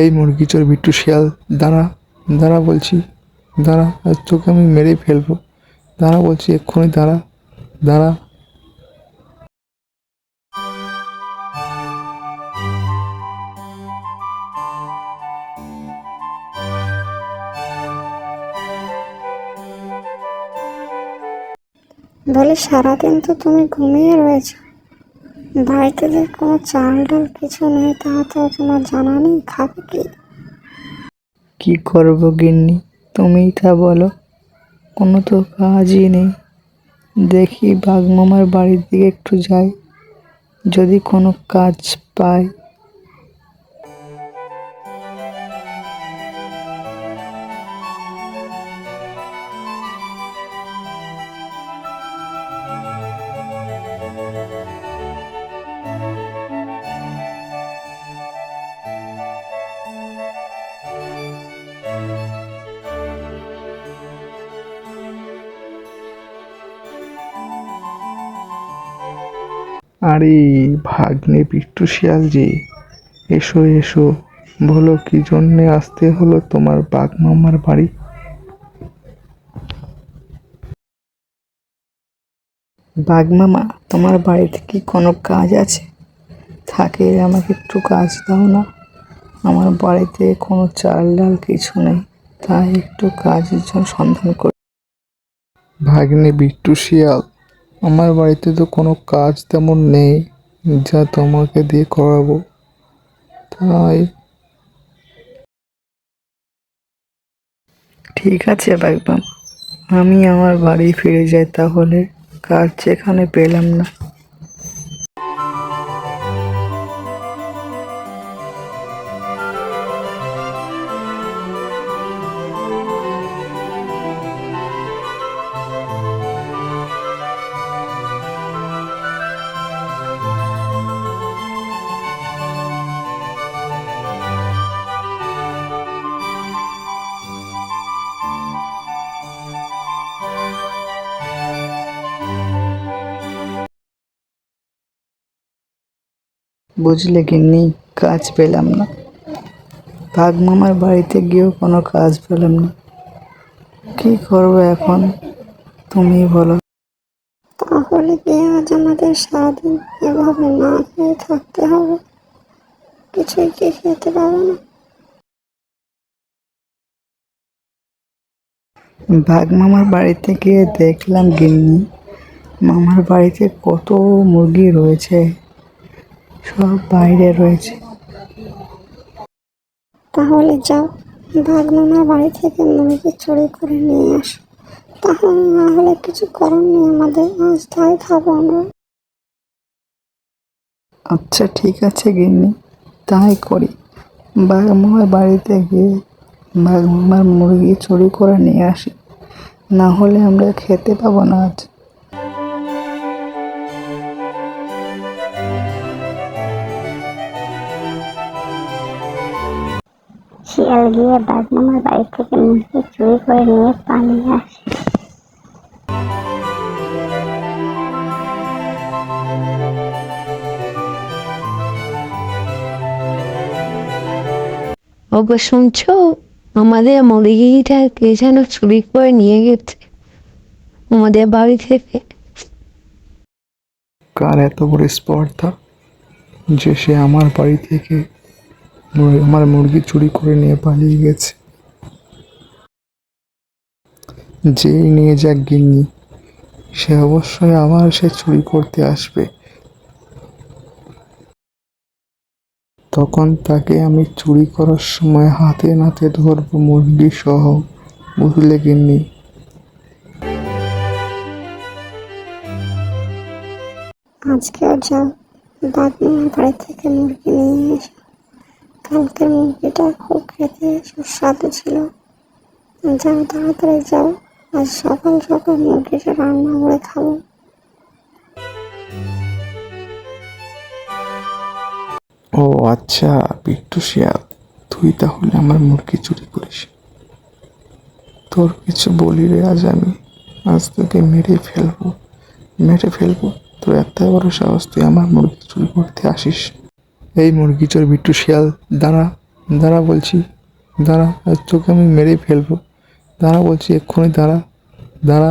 এই মুরগি চোর বিট্টু শিয়াল, দাঁড়া দাঁড়া বলছি, দাঁড়া আজ তোকে আমি মেরেই ফেলব। দাঁড়া বলছি, এক্ষুনি দাঁড়া দাঁড়া। বলি সারাদিন তো তুমি ঘুমিয়ে রয়েছো। বাড়িতে যে কোনো চাল ডাল কিছু নেই তা তো তোমার জানা নেই, খাবে কি? কি করব গিন্নি? তুমিই তা বলো। কোনো তো কাজই নেই। দেখি বাঘমামার বাড়ির দিকে একটু যাই। যদি কোনো কাজ পাই। আরে ভাগ্নে বিট্টু শিয়াল যে এসো এসো। বলো কি জন্যে আসতে হলো তোমার বাঘ মামার বাড়ি? বাগমামা তোমার বাড়িতে কি কোনো কাজ আছে? থাকে আমাকে একটু কাজ দাও না। আমার বাড়িতে কোনো চাল ডাল কিছু নেই তাই একটু কাজের জন্য সন্ধান করি ভাগ্নে বিট্টু শিয়াল আমার বাড়িতে তো কোনো কাজ তেমন নেই যা তোমাকে দিয়ে করাবো। তাই। ঠিক আছে একদম আমি আমার বাড়ি ফিরে যাই তাহলে। কাজ যেখানে পেলাম না। বুঝলে গিন্নি কাজ পেলাম না। মামার বাড়িতে গিয়েও কোনো কাজ পেলাম না। কি করব এখন? তুমি বলো। তাহলে কি আজ আমাদের সারাদিন এভাবে না খেয়ে থাকতে হবে? কিছুই কি খেতে পারব না? বাঘ মামার বাড়িতে গিয়ে দেখলাম গিন্নি মামার বাড়িতে কত মুরগি রয়েছে। সব বাইরে রয়েছে। তাহলে যাও মামার বাড়ি থেকে মুরগি চুরি করে নিয়ে আসো। তাহলে না হলে কিছু করার নেই আমাদের আজ তাই খাব আমরা। আচ্ছা ঠিক আছে গিন্নি তাই করি। মামার বাড়িতে গিয়ে মামার মুরগি চুরি করে নিয়ে আসি। না হলে আমরা খেতে পাবো না আজ। গিয়ে বাঘ মামার বাড়ি থেকে মুরগি চুরি করে নিয়ে পালিয়ে আসে। ওগো শুনছো? আমাদের মুরগিটা কে যেন চুরি করে নিয়ে গেছে আমাদের বাড়ি থেকে। কার এত বড় স্পর্ধা যে সে আমার বাড়ি থেকে আমার মুরগি চুরি করে নিয়ে পালিয়ে গেছে। যেই নিয়ে যাক গিন্নি, সে অবশ্যই আবার সে চুরি করতে আসবে। তখন তাকে আমি চুরি করার সময় হাতে নাতে ধরবো মুরগি সহ বুঝলে গিন্নি? আজকেও যাও মামার বাড়ি থেকে মুরগি নিয়ে এসো কালকের মুরগিটা খুব খেতে সুস্বাদু ছিল। যাও তাড়াতাড়ি যাও, আজ সকাল সকাল মুরগিটা রান্না করে খাব। ও আচ্ছা বিট্টু শিয়াল তুই তাহলে আমার মুরগি চুরি করিস। তোর কিছু বলি রে আজ আমি। আজ তোকে মেরে ফেলব মেরে ফেলব। তোর এত বড় সাহস তুই আমার মুরগি চুরি করতে আসিস। এই মুরগি চোর বিট্টু শিয়াল, দাঁড়া দাঁড়া বলছি, দাঁড়া, তোকে আমি মেরেই ফেলব। দাঁড়া বলছি, এক্ষুনি দাঁড়া দাঁড়া।